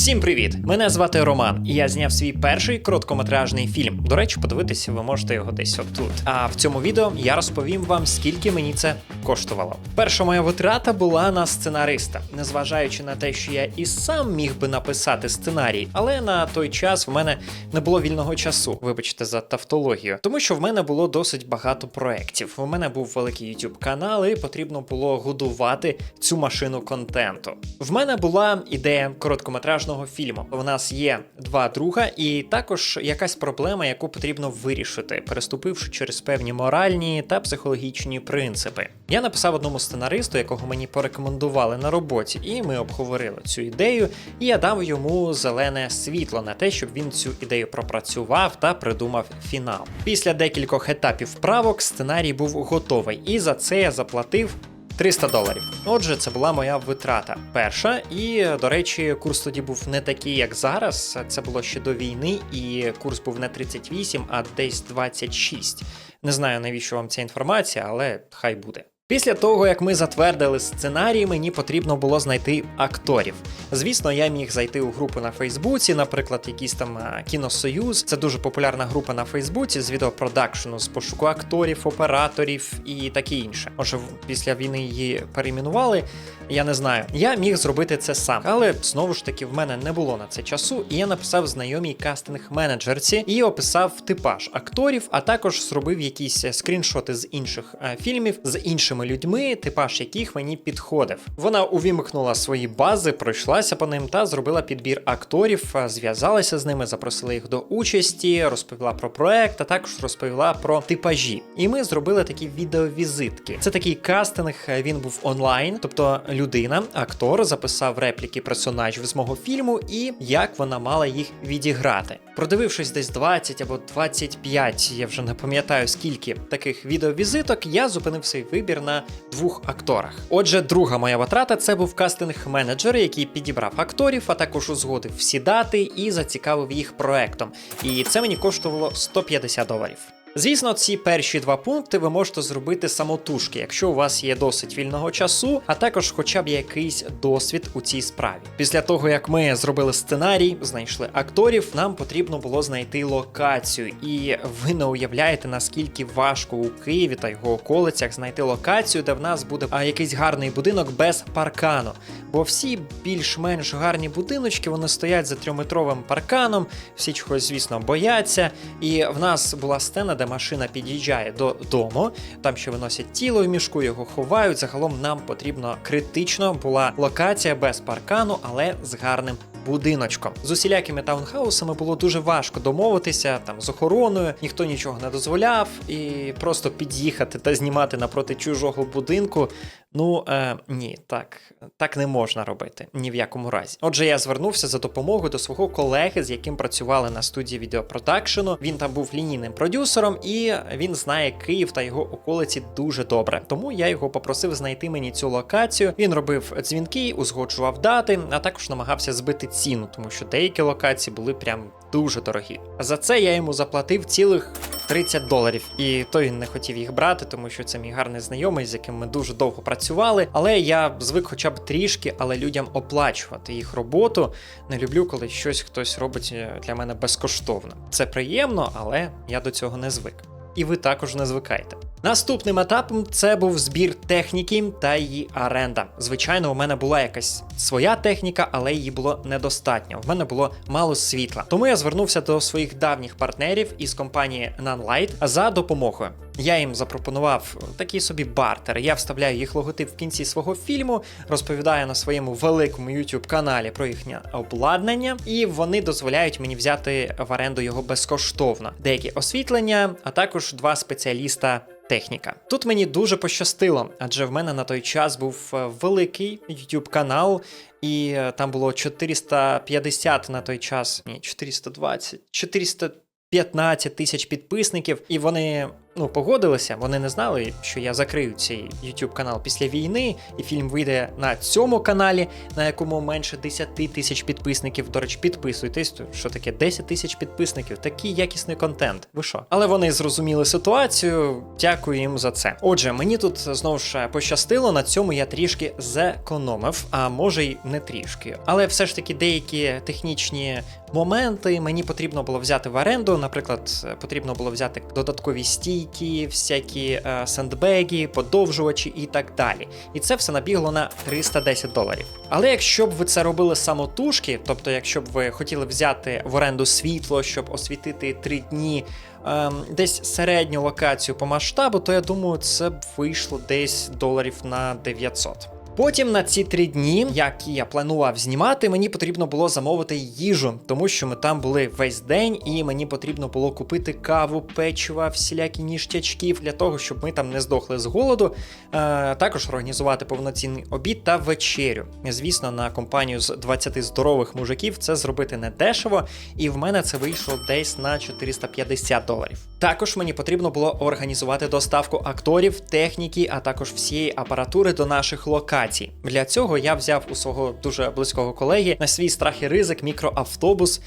Всім привіт! Мене звати Роман, і я зняв свій перший короткометражний фільм. До речі, подивитися ви можете його десь отут. А в цьому відео я розповім вам, скільки мені це коштувало. Перша моя витрата була на сценариста, незважаючи на те, що я і сам міг би написати сценарій, але на той час в мене не було вільного часу. Вибачте за тавтологію, тому що в мене було досить багато проєктів. У мене був великий YouTube канал, і потрібно було годувати цю машину контенту. В мене була ідея короткометражного фільму. У нас є два друга, і також якась проблема, яку потрібно вирішити, переступивши через певні моральні та психологічні принципи. Я написав одному сценаристу, якого мені порекомендували на роботі, і ми обговорили цю ідею. І я дав йому зелене світло на те, щоб він цю ідею пропрацював та придумав фінал. Після декількох етапів правок сценарій був готовий, і за це я заплатив 300 доларів. Отже, це була моя витрата. Перша, і до речі, курс тоді був не такий, як зараз. Це було ще до війни, і курс був не 38, а десь 26. Не знаю, навіщо вам ця інформація, але хай буде. Після того, як ми затвердили сценарій, мені потрібно було знайти акторів. Звісно, я міг зайти у групу на Фейсбуці, наприклад, якийсь там кіносоюз. Це дуже популярна група на Фейсбуці з відеопродакшену, з пошуку акторів, операторів і таке інше. Може, після війни її перейменували. Я не знаю. Я міг зробити це сам, але знову ж таки в мене не було на це часу, і я написав знайомій кастинг-менеджерці і описав типаж акторів, а також зробив якісь е, скріншоти з інших е, фільмів з іншими людьми, типаж яких мені підходив. Вона увімкнула свої бази, пройшлася по ним та зробила підбір акторів, е, зв'язалася з ними, запросила їх до участі, розповіла про проект, а також розповіла про типажі. І ми зробили такі відеовізитки. Це такий кастинг, е, він був онлайн, тобто людина, актор, записав репліки персонажів з мого фільму і як вона мала їх відіграти. Продивившись десь 20 або 25, я вже не пам'ятаю скільки таких відеовізиток, я зупинив свій вибір на двох акторах. Отже, друга моя витрата це був кастинг-менеджер, який підібрав акторів, а також узгодив всі дати і зацікавив їх проектом. І це мені коштувало 150 доларів. Звісно, ці перші два пункти ви можете зробити самотужки, якщо у вас є досить вільного часу, а також хоча б якийсь досвід у цій справі. Після того, як ми зробили сценарій, знайшли акторів, нам потрібно було знайти локацію. І ви не уявляєте, наскільки важко у Києві та його околицях знайти локацію, де в нас буде якийсь гарний будинок без паркану. Бо всі більш-менш гарні будиночки вони стоять за трьохметровим парканом, всі чогось, звісно, бояться. І в нас була сцена, де машина під'їжджає додому, там ще виносять тіло в мішку, його ховають. Загалом нам потрібно критично була локація без паркану, але з гарним. Будиночком з усілякими таунхаусами було дуже важко домовитися там з охороною, ніхто нічого не дозволяв, і просто під'їхати та знімати напроти чужого будинку. Ну е, ні, так, так не можна робити ні в якому разі. Отже, я звернувся за допомогою до свого колеги, з яким працювали на студії відеопродакшену. Він там був лінійним продюсером, і він знає Київ та його околиці дуже добре. Тому я його попросив знайти мені цю локацію. Він робив дзвінки, узгоджував дати, а також намагався збити ціну, тому що деякі локації були прям дуже дорогі. За це я йому заплатив цілих 30 доларів, і то він не хотів їх брати, тому що це мій гарний знайомий, з яким ми дуже довго працювали. Але я звик хоча б трішки, але людям оплачувати їх роботу. Не люблю, коли щось хтось робить е, для мене безкоштовно. Це приємно, але я до цього не звик. І ви також не звикайте. Наступним етапом це був збір техніки та її оренда. Звичайно, у мене була якась своя техніка, але її було недостатньо. В мене було мало світла. Тому я звернувся до своїх давніх партнерів із компанії Nanlight за допомогою. Я їм запропонував такий собі бартер. Я вставляю їх логотип в кінці свого фільму, розповідаю на своєму великому YouTube каналі про їхнє обладнання, і вони дозволяють мені взяти в оренду його безкоштовно. Деякі освітлення, а також два спеціаліста. Техніка. Тут мені дуже пощастило, адже в мене на той час був е, великий YouTube канал, і е, там було 450 на той час, ні, 420, 415 тисяч підписників, і вони ну, погодилися. Вони не знали, що я закрию цей YouTube канал після війни, і фільм вийде на цьому каналі, на якому менше 10 тисяч підписників. До речі, підписуйтесь, що таке 10 тисяч підписників, такий якісний контент. Ви що? Але вони зрозуміли ситуацію. Дякую їм за це. Отже, мені тут знову ж пощастило. На цьому я трішки зекономив, а може й не трішки. Але все ж таки деякі технічні моменти мені потрібно було взяти в оренду. Наприклад, потрібно було взяти додаткові стійки, всякі е, сендбеги, подовжувачі і так далі. І це все набігло на 310 доларів. Але якщо б ви це робили самотужки, тобто, якщо б ви хотіли взяти в оренду світло, щоб освітити три дні. е, Десь середню локацію по масштабу, то я думаю, це б вийшло десь доларів на 900. Потім на ці три дні, які я планував знімати, мені потрібно було замовити їжу, тому що ми там були весь день, і мені потрібно було купити каву, печива, всілякі ніштячків для того, щоб ми там не здохли з голоду. Е, також організувати повноцінний обід та вечерю. Звісно, на компанію з 20 здорових мужиків це зробити не дешево, і в мене це вийшло десь на 450 доларів. Також мені потрібно було організувати доставку акторів, техніки, а також всієї апаратури до наших локацій. Для цього я взяв у свого дуже близького колеги на свій страх і ризик мікроавтобус.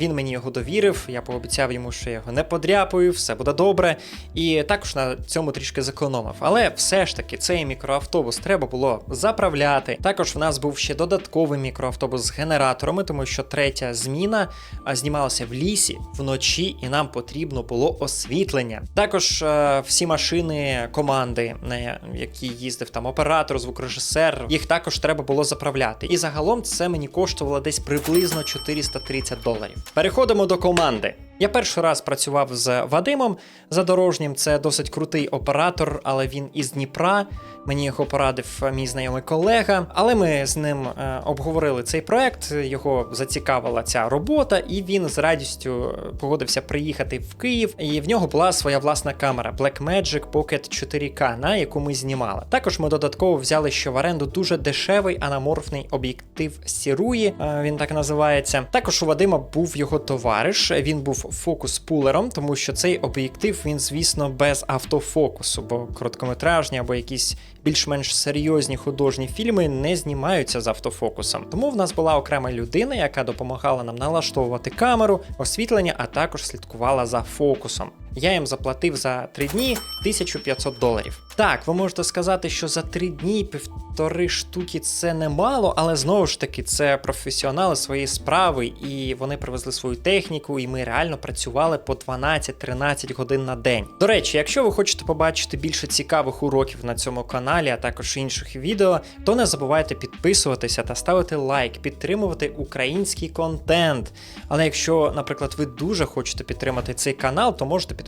Він мені його довірив. Я пообіцяв йому, що я його не подряпаю, все буде добре. І також на цьому трішки зекономив. Але все ж таки, цей мікроавтобус треба було заправляти. Також в нас був ще додатковий мікроавтобус з генераторами, тому що третя зміна знімалася в лісі вночі, і нам потрібно було освітлення. Також е, всі машини команди, на які їздив там оператор, звукорежисер, їх також треба було заправляти. І загалом це мені коштувало десь приблизно 430 доларів. Переходимо до команди. Я перший раз працював з Вадимом Задорожнім. Це досить крутий оператор, але він із Дніпра. Мені його порадив мій знайомий колега. Але ми з ним е, обговорили цей проект. Його зацікавила ця робота, і він з радістю погодився приїхати в Київ. І в нього була своя власна камера Blackmagic Pocket 4K, на яку ми знімали. Також ми додатково взяли ще в оренду дуже дешевий анаморфний об'єктив Сіруї. е, Він так називається. Також у Вадима був його товариш. Він був фокус-пулером, тому що цей об'єктив він, звісно, без автофокусу, бо короткометражні або якісь більш-менш серйозні художні фільми не знімаються з автофокусом. Тому в нас була окрема людина, яка допомагала нам налаштовувати камеру, освітлення, а також слідкувала за фокусом. Я їм заплатив за 3 дні 1500 доларів. Так, ви можете сказати, що за 3 дні півтори штуки це немало, але знову ж таки це професіонали своєї справи, і вони привезли свою техніку, і ми реально працювали по 12-13 годин на день. До речі, якщо ви хочете побачити більше цікавих уроків на цьому каналі, а також інших відео, то не забувайте підписуватися та ставити лайк, підтримувати український контент. Але якщо, наприклад, ви дуже хочете підтримати цей канал, то можете підписатися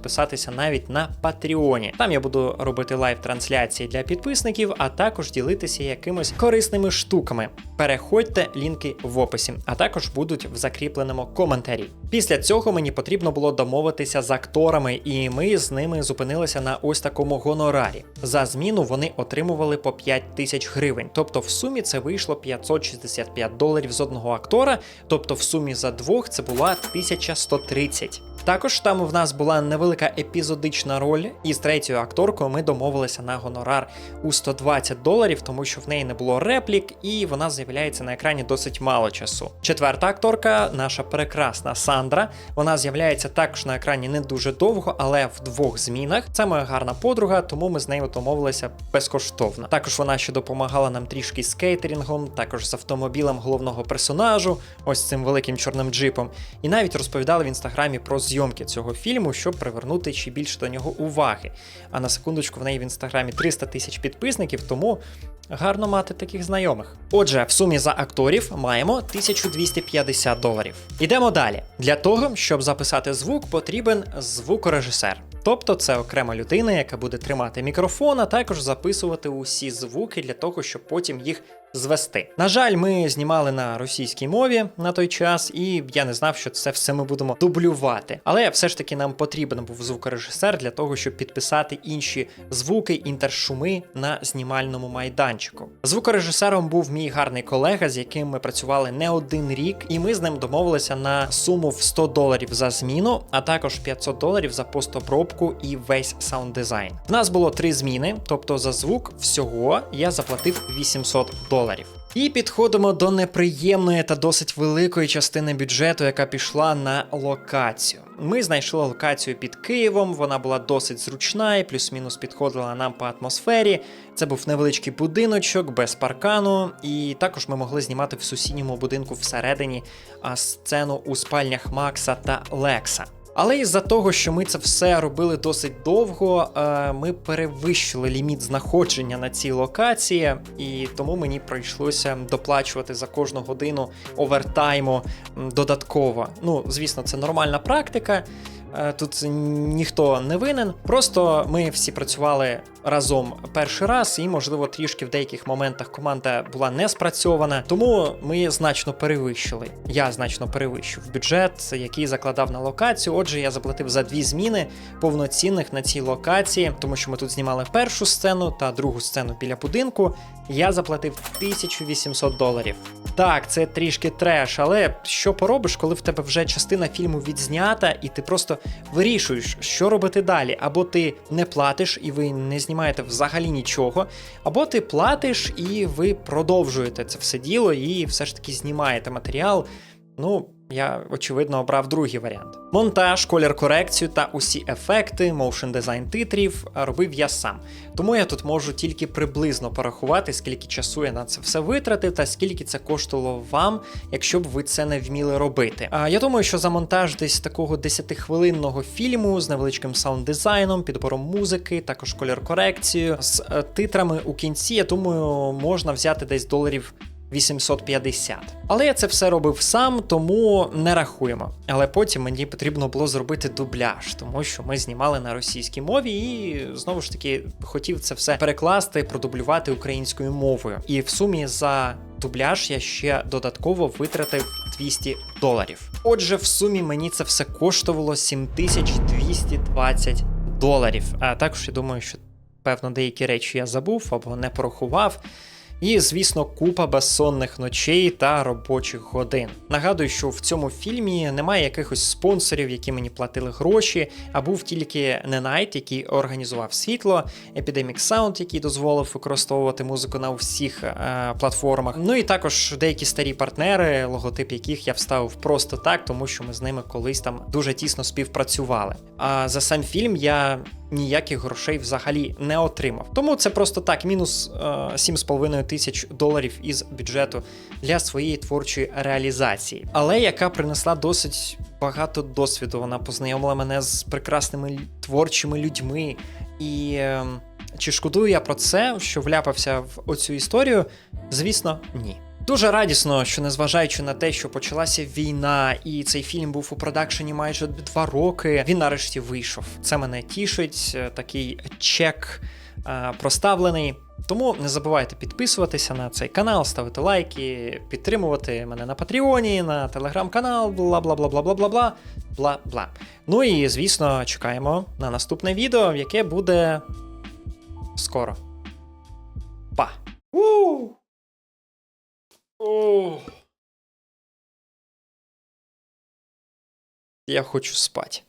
навіть на Патреоні. Там я буду робити лайв-трансляції для підписників, а також ділитися якимись корисними штуками. Переходьте, лінки в описі, а також будуть в закріпленому коментарі. Після цього мені потрібно було домовитися з акторами, і ми з ними зупинилися на ось такому гонорарі. За зміну вони отримували по 5 тисяч гривень. Тобто в сумі це вийшло 565 доларів з одного актора, тобто в сумі за двох це була 1130. Також там в нас була невелика епізодична роль, і з третьою акторкою ми домовилися на гонорар у 120 доларів, тому що в неї не було реплік, і вона з'являється на екрані досить мало часу. Четверта акторка, наша прекрасна Сандра, вона з'являється також на екрані не дуже довго, але в двох змінах. Це моя гарна подруга, тому ми з нею домовилися безкоштовно. Також вона ще допомагала нам трішки з кейтерінгом, також з автомобілем головного персонажу, ось цим великим чорним джипом, і навіть розповідала в інстаграмі про зйомки цього фільму, щоб привернути ще більше до нього уваги. А на секундочку в неї в інстаграмі 300 тисяч підписників, тому гарно мати таких знайомих. Отже, в сумі за акторів маємо 1250 доларів. Ідемо далі. Для того, щоб записати звук, потрібен звукорежисер. Тобто це окрема людина, яка буде тримати мікрофон, а також записувати усі звуки для того, щоб потім їх звести. На жаль, ми знімали на російській мові на той час, і я не знав, що це все ми будемо дублювати. Але все ж таки нам потрібен був звукорежисер для того, щоб підписати інші звуки, інтершуми на знімальному майданчику. Звукорежисером був мій гарний колега, з яким ми працювали не один рік, і ми з ним домовилися на суму в 100 доларів за зміну, а також 500 доларів за постобробку і весь саунд дизайн. В нас було три зміни, тобто за звук всього я заплатив 800 доларів. І підходимо до неприємної та досить великої частини бюджету, яка пішла на локацію. Ми знайшли локацію під Києвом, вона була досить зручна і плюс-мінус підходила нам по атмосфері. Це був невеличкий будиночок без паркану, і також ми могли знімати в сусідньому будинку всередині сцену у спальнях Макса та Лекса. Але із-за того, що ми це все робили досить довго, е, ми перевищили ліміт знаходження на цій локації, і тому мені прийшлося доплачувати за кожну годину овертайму додатково. Ну, звісно, це нормальна практика. е, Тут ніхто не винен. Просто ми всі працювали разом перший раз, і, можливо, трішки в деяких моментах команда була не спрацьована. Тому ми значно перевищили. Я значно перевищив бюджет, який закладав на локацію. Отже, я заплатив за дві зміни повноцінних на цій локації, тому що ми тут знімали першу сцену та другу сцену біля будинку. Я заплатив 1800 доларів. Так, це трішки треш, але що поробиш, коли в тебе вже частина фільму відзнята, і ти просто вирішуєш, що робити далі. Або ти не платиш і ви не знімаєте взагалі нічого, або ти платиш і ви продовжуєте це все діло і все ж таки знімаєте матеріал. Ну, я очевидно обрав другий варіант. Монтаж, колір корекцію та усі ефекти, моушн дизайн титрів робив я сам. Тому я тут можу тільки приблизно порахувати, скільки часу я на це все витратив та скільки це коштувало вам, якщо б ви це не вміли робити. А я думаю, що за монтаж десь такого 10-хвилинного фільму з невеличким саунд-дизайном, підбором музики, також колір корекцією, з е, титрами у кінці, я думаю, можна взяти десь доларів 850. Але я це все робив сам, тому не рахуємо. Але потім мені потрібно було зробити дубляж, тому що ми знімали на російській мові і знову ж таки хотів це все перекласти, продублювати українською мовою. І в сумі за дубляж я ще додатково витратив 200 доларів. Отже, в сумі мені це все коштувало 7220 доларів. А також я думаю, що певно деякі речі я забув або не порахував. І, звісно, купа безсонних ночей та робочих годин. Нагадую, що в цьому фільмі немає якихось спонсорів, які мені платили гроші, а був тільки Ненайт, який організував світло, Epidemic Sound, який дозволив використовувати музику на всіх е, платформах. Ну і також деякі старі партнери, логотип яких я вставив просто так, тому що ми з ними колись там дуже тісно співпрацювали. А за сам фільм я ніяких грошей взагалі не отримав. Тому це просто так, мінус е, 7,5 тисяч доларів із бюджету для своєї творчої реалізації, але яка принесла досить багато досвіду. Вона познайомила мене з прекрасними творчими людьми. І е, чи шкодую я про це, що вляпався в оцю історію? Звісно, ні. Дуже радісно, що незважаючи на те, що почалася війна, і цей фільм був у продакшені майже два роки, він нарешті вийшов. Це мене тішить, е, такий чек е, проставлений. Тому не забувайте підписуватися на цей канал, ставити лайки, підтримувати мене на Патреоні, на телеграм-канал, бла бла бла бла бла бла бла бла бла. Ну і звісно, чекаємо на наступне відео, яке буде скоро. Па! О. Я хочу спать.